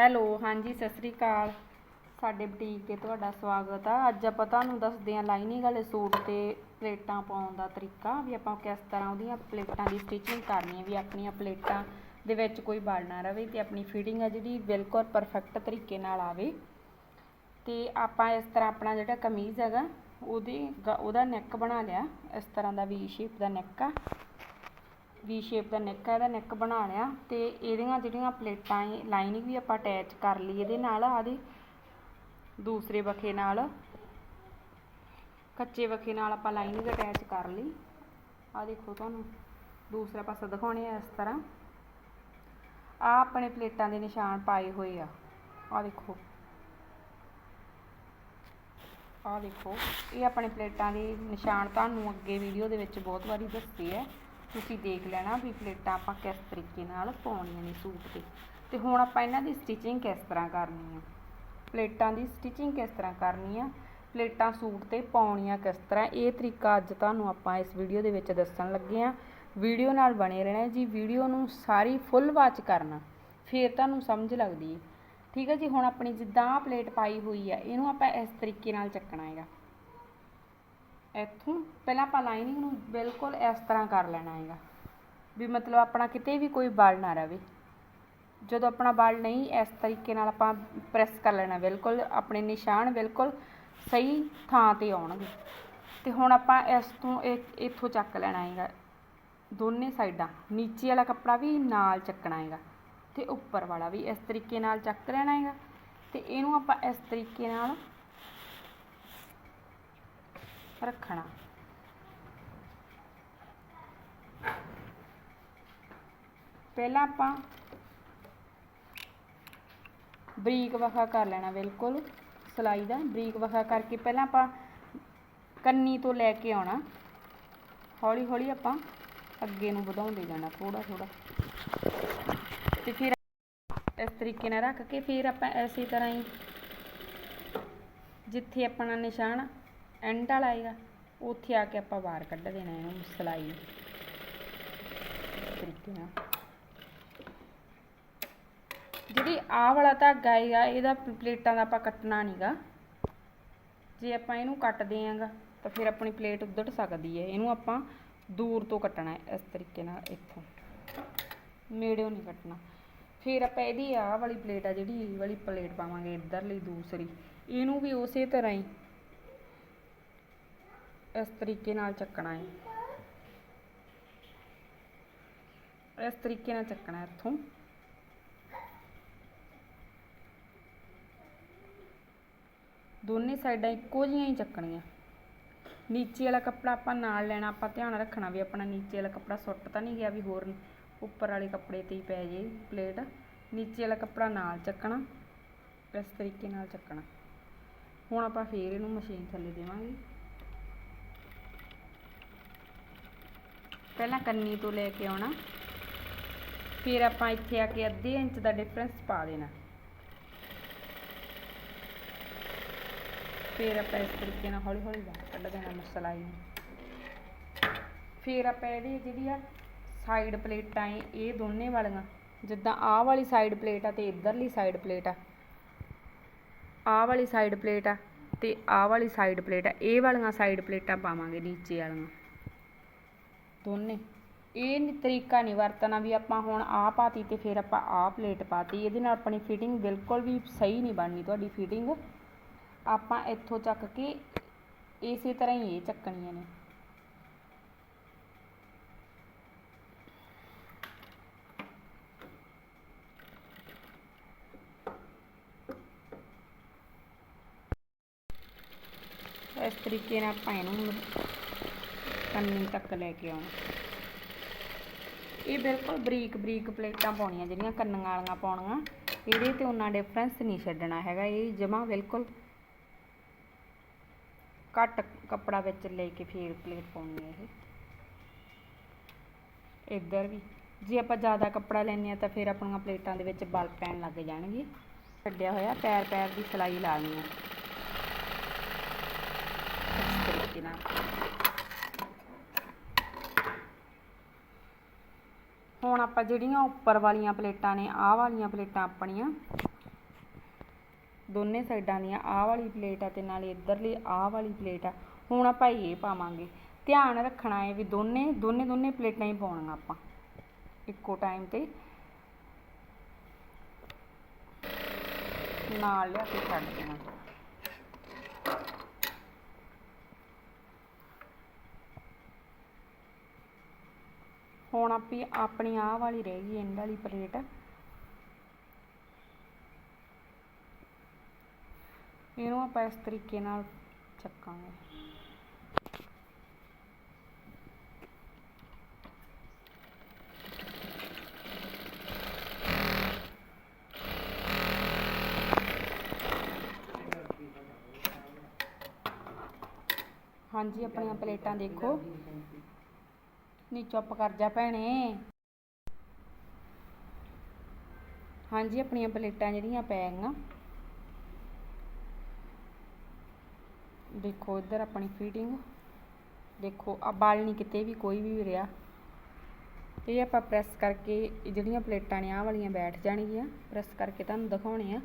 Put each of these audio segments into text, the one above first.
Hello, ਹਾਂਜੀ, ਸਤਿ ਸ੍ਰੀ ਅਕਾਲ। ਸਾਡੇ boutique ਤੇ ਤੁਹਾਡਾ ਸਵਾਗਤ ਆ। ਅੱਜ ਆਪਾਂ ਤੁਹਾਨੂੰ ਦੱਸਦੇ ਹਾਂ ਲਾਈਨਿੰਗ ਵਾਲੇ ਸੂਟ ਤੇ ਪਲੇਟਾਂ ਪਾਉਣ ਦਾ ਤਰੀਕਾ, ਵੀ ਆਪਾਂ ਕਿਸ ਤਰ੍ਹਾਂ ਉਹਦੀਆਂ ਪਲੇਟਾਂ ਦੀ ਸਟਿਚਿੰਗ ਕਰਨੀ ਹੈ, ਵੀ ਆਪਣੀਆਂ ਪਲੇਟਾਂ ਦੇ ਵਿੱਚ ਕੋਈ ਬਲ ਨਾ ਰਵੇ ਤੇ ਆਪਣੀ ਫਿਟਿੰਗ ਆ ਜਿਹੜੀ ਬਿਲਕੁਲ ਪਰਫੈਕਟ ਤਰੀਕੇ ਨਾਲ ਆਵੇ। ਤੇ ਆਪਾਂ ਇਸ ਤਰ੍ਹਾਂ ਆਪਣਾ ਜਿਹੜਾ ਕਮੀਜ਼ ਹੈਗਾ, ਉਹਦੀ ਗ- ਉਹਦਾ ਨੈਕ ਬਣਾ ਲਿਆ। ਇਸ ਤਰ੍ਹਾਂ ਦਾ ਵੀ ਸ਼ੇਪ ਦਾ ਨੈਕ ਆ। ਵੀ ਸ਼ੇਪ ਦਾ ਨੈਕ ਆ, ਇਹਦਾ ਨੈਕ ਬਣਾ ਲਿਆ ਤੇ ਇਹਦੀਆਂ ਜਿਹੜੀਆਂ ਪਲੇਟਾਂ ਏ ਲਾਈਨਿੰਗ ਵੀ ਆਪਾਂ ਅਟੈਚ ਕਰ ਲਈ ਇਹਦੇ ਨਾਲ ਆਦੇ ਦੂਸਰੇ ਵਖੇ ਨਾਲ, ਕੱਚੇ ਵਖੇ ਨਾਲ ਆਪਾਂ ਲਾਈਨਿੰਗ ਅਟੈਚ ਕਰ ਲਈ। ਆ ਦੇਖੋ ਤੁਹਾਨੂੰ, ਦੂਸਰਾ ਪਾਸਾ ਦਿਖਾਉਣੇ ਆ ਇਸ ਤਰ੍ਹਾਂ। ਆ ਆਪਣੇ ਪਲੇਟਾਂ ਦੇ ਨਿਸ਼ਾਨ ਪਾਏ ਹੋਏ ਆ। ਆ ਦੇਖੋ। ਆ ਦੇਖੋ, ਇਹ ਆਪਣੇ ਪਲੇਟਾਂ ਦੇ ਨਿਸ਼ਾਨ ਤੁਹਾਨੂੰ ਅੱਗੇ ਵੀਡੀਓ ਦੇ ਵਿੱਚ ਬਹੁਤ ਵਾਰੀ ਦੱਸੇ ਆ। ਤੁਸੀਂ ਦੇਖ ਲੈਣਾ ਵੀ ਪਲੇਟਾਂ ਆਪਾਂ ਕਿਸ ਤਰੀਕੇ ਨਾਲ ਪਾਉਣੀਆਂ ਨੇ ਸੂਟ ਤੇ। ਤੇ ਹੁਣ ਆਪਾਂ ਇਹਨਾਂ ਦੀ ਸਟਿਚਿੰਗ ਕਿਸ ਤਰ੍ਹਾਂ ਕਰਨੀ ਆ? ਪਲੇਟਾਂ ਦੀ ਸਟਿਚਿੰਗ ਕਿਸ ਤਰ੍ਹਾਂ ਕਰਨੀ ਆ? ਪਲੇਟਾਂ ਸੂਟ ਤੇ ਪਾਉਣੀਆਂ ਕਿਸ ਤਰ੍ਹਾਂ? ਇਹ ਤਰੀਕਾ ਅੱਜ ਤੁਹਾਨੂੰ ਆਪਾਂ ਇਸ ਵੀਡੀਓ ਦੇ ਵਿੱਚ ਦੱਸਣ ਲੱਗੇ ਆ। ਵੀਡੀਓ ਨਾਲ ਬਣੇ ਰਹਿਣਾ ਜੀ ਵੀਡੀਓ ਨੂੰ ਸਾਰੀ ਫੁੱਲ ਵਾਚ ਕਰਨਾ। ਫਿਰ ਤੁਹਾਨੂੰ ਸਮਝ ਲੱਗਦੀ ਹੈ ਠੀਕ ਹੈ ਜੀ, ਹੁਣ ਆਪਣੀ ਜਿੱਦਾਂ ਪਲੇਟ ਪਾਈ ਹੋਈ ਆ, ਇਹਨੂੰ ਆਪਾਂ ਇਸ ਤਰੀਕੇ ਨਾਲ ਚੱਕਣਾ ਹੈਗਾ। ਇੱਥੋਂ ਪਹਿਲਾਂ ਆਪਾਂ ਲਾਈਨਿੰਗ ਨੂੰ ਬਿਲਕੁਲ ਇਸ ਤਰ੍ਹਾਂ ਕਰ ਲੈਣਾ ਹੈਗਾ। ਵੀ ਮਤਲਬ ਆਪਣਾ ਕਿਤੇ ਵੀ ਕੋਈ ਬਲ ਨਾ ਰਵੇ। ਜਦੋਂ ਆਪਣਾ ਬਲ ਨਹੀਂ ਇਸ ਤਰੀਕੇ ਨਾਲ ਆਪਾਂ ਪ੍ਰੈਸ ਕਰ ਲੈਣਾ, ਬਿਲਕੁਲ ਆਪਣੇ ਨਿਸ਼ਾਨ ਬਿਲਕੁਲ ਸਹੀ ਥਾਂ ਤੇ ਆਉਣਗੇ। ਤੇ ਹੁਣ ਆਪਾਂ ਇਸ ਤੋਂ ਇਹ- ਇੱਥੋਂ ਚੱਕ ਲੈਣਾ ਹੈਗਾ, ਦੋਨੇ ਸਾਈਡਾਂ। ਨੀਚੇ ਵਾਲਾ ਕੱਪੜਾ ਵੀ ਨਾਲ ਚੱਕਣਾ ਹੈਗਾ ਤੇ ਉੱਪਰ ਵਾਲਾ ਵੀ ਇਸ ਤਰੀਕੇ ਨਾਲ ਚੱਕ ਲੈਣਾ ਹੈਗਾ। ਤੇ ਇਹਨੂੰ ਆਪਾਂ ਇਸ ਤਰੀਕੇ ਨਾਲ ਰੱਖਣਾ। ਪਹਿਲਾਂ ਆਪਾਂ ਬਰੀਕ ਵਖਾ ਕਰ ਲੈਣਾ ਬਿਲਕੁਲ, ਸਲਾਈ ਦਾ ਬਰੀਕ ਵਖਾ ਕਰਕੇ ਪਹਿਲਾਂ ਆਪਾਂ ਕੰਨੀ ਤੋਂ ਲੈ ਕੇ ਆਉਣਾ। ਹੌਲੀ ਹੌਲੀ ਆਪਾਂ ਅੱਗੇ ਨੂੰ ਵਧਾਉਂਦੇ ਜਾਣਾ ਥੋੜਾ ਥੋੜਾ ਤੇ ਫਿਰ ਇਸ ਤਰੀਕੇ ਨਾਲ ਰੱਖ ਕੇ ਫਿਰ ਆਪਾਂ ਐਸੀ ਤਰ੍ਹਾਂ ਹੀ ਜਿੱਥੇ ਆਪਣਾ ਨਿਸ਼ਾਨ ਐਂਡ ਵਾਲਾ ਆਏਗਾ, ਉੱਥੇ ਆ ਕੇ ਆਪਾਂ ਬਾਹਰ ਕੱਢ ਦੇਣਾ ਇਹਨੂੰ, ਸਲਾਈ ਤਰੀਕੇ ਨਾਲ। ਜਿਹੜੀ ਆਹ ਵਾਲਾ ਧਾਗਾ ਹੈਗਾ ਇਹਦਾ ਪਲੇਟਾਂ ਦਾ ਆਪਾਂ ਕੱਟਣਾ ਨਹੀਂਗਾ ਜੇ ਆਪਾਂ ਇਹਨੂੰ ਕੱਟਦੇ ਆਂਗਾ, ਤਾਂ ਫਿਰ ਆਪਣੀ ਪਲੇਟ ਉੱਧੜ ਸਕਦੀ ਹੈ ਇਹਨੂੰ ਆਪਾਂ ਦੂਰ ਤੋਂ ਕੱਟਣਾ ਹੈ ਇਸ ਤਰੀਕੇ ਨਾਲ ਇੱਥੋਂ। ਨੇੜਿਓਂ ਨਹੀਂ ਕੱਟਣਾ। ਫਿਰ ਆਪਾਂ ਇਹਦੀ ਆਹ ਵਾਲੀ ਪਲੇਟ ਆ, ਜਿਹੜੀ ਇਹ ਵਾਲੀ ਪਲੇਟ ਪਾਵਾਂਗੇ, ਇੱਧਰਲੀ, ਦੂਸਰੀ। ਇਹਨੂੰ ਵੀ ਉਸੇ ਤਰ੍ਹਾਂ ਹੀ ਇਸ ਤਰੀਕੇ ਨਾਲ ਚੱਕਣਾ ਹੈ। ਇਸ ਤਰੀਕੇ ਨਾਲ ਚੱਕਣਾ ਇੱਥੋਂ। ਦੋਨੇ ਸਾਈਡਾਂ ਇੱਕੋ ਜਿਹੀਆਂ ਹੀ ਚੱਕਣੀਆਂ। ਨੀਚੇ ਵਾਲਾ ਕੱਪੜਾ ਆਪਾਂ ਨਾਲ ਲੈਣਾ, ਆਪਾਂ ਧਿਆਨ ਰੱਖਣਾ ਵੀ ਆਪਣਾ ਨੀਚੇ ਵਾਲਾ ਕੱਪੜਾ ਸੁੱਟ ਤਾਂ ਨਹੀਂ ਗਿਆ ਵੀ ਹੋਰ ਉੱਪਰ ਵਾਲੇ ਕੱਪੜੇ ਤੇ ਹੀ ਪੈ ਜੇ ਪਲੇਟ। ਨੀਚੇ ਵਾਲਾ ਕੱਪੜਾ ਨਾਲ ਚੱਕਣਾ, ਇਸ ਤਰੀਕੇ ਨਾਲ ਚੱਕਣਾ। ਹੁਣ ਆਪਾਂ ਫੇਰ ਇਹਨੂੰ ਮਸ਼ੀਨ ਥੱਲੇ ਦੇਵਾਂਗੇ। ਪਹਿਲਾਂ ਕੰਨੀ ਤੋਂ ਲੈ ਕੇ ਆਉਣਾ। ਫਿਰ ਆਪਾਂ ਇੱਥੇ ਆ ਕੇ ਅੱਧੇ ਇੰਚ ਦਾ ਡਿਫਰੈਂਸ ਪਾ ਦੇਣਾ। ਫਿਰ ਆਪਾਂ ਇਸ ਤਰੀਕੇ ਨਾਲ ਹੌਲੀ ਹੌਲੀ ਬਾਹਰ ਕੱਢ ਦੇਣਾ ਮਸਲਾ ਨੂੰ ਫਿਰ ਆਪਾਂ ਇਹਦੀ ਜਿਹੜੀ ਆ ਸਾਈਡ ਪਲੇਟਾਂ ਏ ਇਹ ਦੋਨੇ ਵਾਲੀਆਂ, ਜਿੱਦਾਂ ਆਹ ਵਾਲੀ ਸਾਈਡ ਪਲੇਟ ਆ ਤੇ ਇਧਰਲੀ ਸਾਈਡ ਪਲੇਟ ਆ। ਆਹ ਵਾਲੀ ਸਾਈਡ ਪਲੇਟ ਆ ਤੇ ਆਹ ਵਾਲੀ ਸਾਈਡ ਪਲੇਟ ਆ, ਇਹ ਵਾਲੀਆਂ ਸਾਈਡ ਪਲੇਟਾਂ ਪਾਵਾਂਗੇ ਨੀਚੇ ਵਾਲੀਆਂ। ਦੋਨੇ। ਇਹ ਨੀ ਤਰੀਕਾ ਨਹੀਂ ਵਰਤਣਾ ਵੀ ਆਪਾਂ ਹੁਣ ਆਹ ਪਾਤੀ ਤੇ ਫਿਰ ਆਪਾਂ ਆਹ ਪਲੇਟ ਪਾਤੀ। ਇਹਦੇ ਨਾਲ ਆਪਣੀ ਫਿਟਿੰਗ ਬਿਲਕੁਲ ਵੀ ਸਹੀ ਨਹੀਂ ਬਣਨੀ ਤੁਹਾਡੀ ਫਿਟਿੰਗ ਆਪਾਂ ਇੱਥੋਂ ਚੱਕ ਕੇ ਇਸੇ ਤਰ੍ਹਾਂ ਹੀ ਇਹ ਚੱਕਣੀਆਂ ਨੇ। ਇਸ ਤਰੀਕੇ ਨਾਲ ਆਪਾਂ ਇਹਨੂੰ ਕੰਨੀ ਤੱਕ ਲੈ ਕੇ ਆਉਣਾ। ਇਹ ਬਿਲਕੁਲ ਬਰੀਕ ਬਰੀਕ ਪਲੇਟਾਂ ਪਾਉਣੀਆਂ, ਜਿਹੜੀਆਂ ਕੰਨਾਂ ਵਾਲੀਆਂ ਪਾਉਣੀਆਂ। ਇਹਦੇ ਤੇ ਉਹਨਾਂ ਡਿਫਰੈਂਸ ਨਹੀਂ ਛੱਡਣਾ ਹੈਗਾ। ਇਹ ਜਮਾ ਬਿਲਕੁਲ ਘੱਟ ਕੱਪੜਾ ਵਿੱਚ ਲੈ ਕੇ ਫੇਰ ਪਲੇਟ ਪਾਉਣੀ ਹੈ ਇਹ। ਇੱਧਰ ਵੀ, ਜੇ ਆਪਾਂ ਜ਼ਿਆਦਾ ਕੱਪੜਾ ਲੈਂਦੇ ਆ ਤਾਂ ਫਿਰ ਆਪਣੀਆਂ ਪਲੇਟਾਂ ਦੇ ਵਿੱਚ ਬਲ ਪੈਣ ਲੱਗ ਜਾਣਗੇ। ਛੱਡਿਆ ਹੋਇਆ, ਪੈਰ ਪੈਰ ਦੀ ਸਿਲਾਈ ਲਾਣੀ ਹੈ ਇਸ ਤਰੀਕੇ ਨਾਲ। ਹੁਣ ਆਪਾਂ ਜਿਹੜੀਆਂ ਉੱਪਰ ਵਾਲੀਆਂ ਪਲੇਟਾਂ ਨੇ, ਆਹ ਵਾਲੀਆਂ ਪਲੇਟਾਂ ਆਪਣੀਆਂ। ਦੋਨੇ ਸਾਈਡਾਂ ਦੀਆਂ, ਆਹ ਵਾਲੀ ਪਲੇਟ ਆ ਤੇ ਨਾਲੇ ਇੱਧਰਲੀ ਆਹ ਵਾਲੀ ਪਲੇਟ ਆ। ਹੁਣ ਆਪਾਂ ਇਹ ਪਾਵਾਂਗੇ। ਧਿਆਨ ਰੱਖਣਾ ਹੈ ਵੀ ਦੋਨੇ ਦੋਨੇ ਦੋਨੇ ਪਲੇਟਾਂ ਹੀ ਪਾਉਣੀਆਂ ਆਪਾਂ, ਇੱਕੋ ਟਾਈਮ ਤੇ। ਨਾਲ ਲਿਆ ਕੇ ਛੱਡ ਦੇਣਾ। ਹੁਣ ਆਪੀ ਆਪਣੀ ਆਹ ਵਾਲੀ ਰਹਿ ਗਈ ਐਂਡ ਵਾਲੀ ਪਲੇਟ ਇਹਨੂੰ ਆਪਾਂ ਇਸ ਤਰੀਕੇ ਨਾਲ ਚੱਕਾਂਗੇ। ਹਾਂਜੀ, ਆਪਣੀਆਂ ਪਲੇਟਾਂ ਦੇਖੋ। ਨੀ ਚੁੱਪ ਕਰ ਜਾ ਭੈਣੇ। ਹਾਂਜੀ, ਆਪਣੀਆਂ ਪਲੇਟਾਂ ਜਿਹੜੀਆਂ ਪੈ ਗਈਆਂ ਦੇਖੋ ਇੱਧਰ ਆਪਣੀ ਫਿਟਿੰਗ ਦੇਖੋ ਆ ਬਾਲ ਨਹੀਂ ਕਿਤੇ ਵੀ, ਕੋਈ ਵੀ ਰਿਹਾ। ਇਹ ਆਪਾਂ ਪ੍ਰੈਸ ਕਰਕੇ ਜਿਹੜੀਆਂ ਪਲੇਟਾਂ ਨੇ, ਆਹ ਵਾਲੀਆਂ ਬੈਠ ਜਾਣਗੀਆਂ। ਪ੍ਰੈਸ ਕਰਕੇ ਤੁਹਾਨੂੰ ਦਿਖਾਉਣੇ ਆ।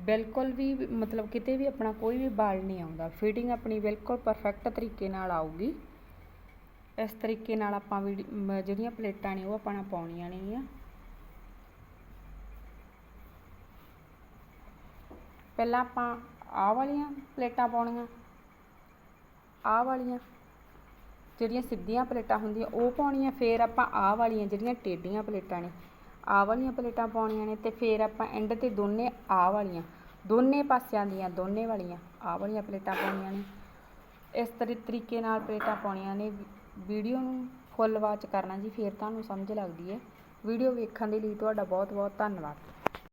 ਬਿਲਕੁਲ ਵੀ, ਮਤਲਬ ਕਿਤੇ ਵੀ ਆਪਣਾ ਕੋਈ ਵੀ ਬਾਲ ਨਹੀਂ ਆਉਂਦਾ। ਫਿਟਿੰਗ ਆਪਣੀ ਬਿਲਕੁਲ ਪਰਫੈਕਟ ਤਰੀਕੇ ਨਾਲ ਆਊਗੀ। ਇਸ ਤਰੀਕੇ ਨਾਲ ਆਪਾਂ ਵੀ ਜਿਹੜੀਆਂ ਪਲੇਟਾਂ ਨੇ ਉਹ ਆਪਣਾ ਪਾਉਣੀਆਂ ਨੇਗੀਆਂ ਪਹਿਲਾਂ ਆਪਾਂ ਆਹ ਵਾਲੀਆਂ ਪਲੇਟਾਂ ਪਾਉਣੀਆਂ। ਆਹ ਵਾਲੀਆਂ, ਜਿਹੜੀਆਂ ਸਿੱਧੀਆਂ ਪਲੇਟਾਂ ਹੁੰਦੀਆਂ, ਉਹ ਪਾਉਣੀਆਂ, ਫਿਰ ਆਪਾਂ ਆਹ ਵਾਲੀਆਂ ਜਿਹੜੀਆਂ ਟੇਢੀਆਂ ਪਲੇਟਾਂ ਨੇ, ਆਹ ਵਾਲੀਆਂ ਪਲੇਟਾਂ ਪਾਉਣੀਆਂ ਨੇ ਤੇ ਫਿਰ ਆਪਾਂ ਐਂਡ ਤੇ ਦੋਨੇ ਆਹ ਵਾਲੀਆਂ, ਦੋਨੇ ਪਾਸਿਆਂ ਦੀਆਂ, ਦੋਨੇ ਵਾਲੀਆਂ ਆਹ ਵਾਲੀਆਂ ਪਲੇਟਾਂ ਪਾਉਣੀਆਂ ਨੇ। ਇਸ ਤਰੀ, ਤਰੀਕੇ ਨਾਲ ਪਲੇਟਾਂ ਪਾਉਣੀਆਂ ਨੇ ਵੀਡੀਓ ਨੂੰ ਫੁੱਲ ਵਾਚ ਕਰਨਾ ਜੀ, ਫਿਰ ਤੁਹਾਨੂੰ ਸਮਝ ਲੱਗਦੀ ਹੈ। ਵੀਡੀਓ ਵੇਖਣ ਦੇ ਲਈ ਤੁਹਾਡਾ ਬਹੁਤ ਬਹੁਤ ਧੰਨਵਾਦ।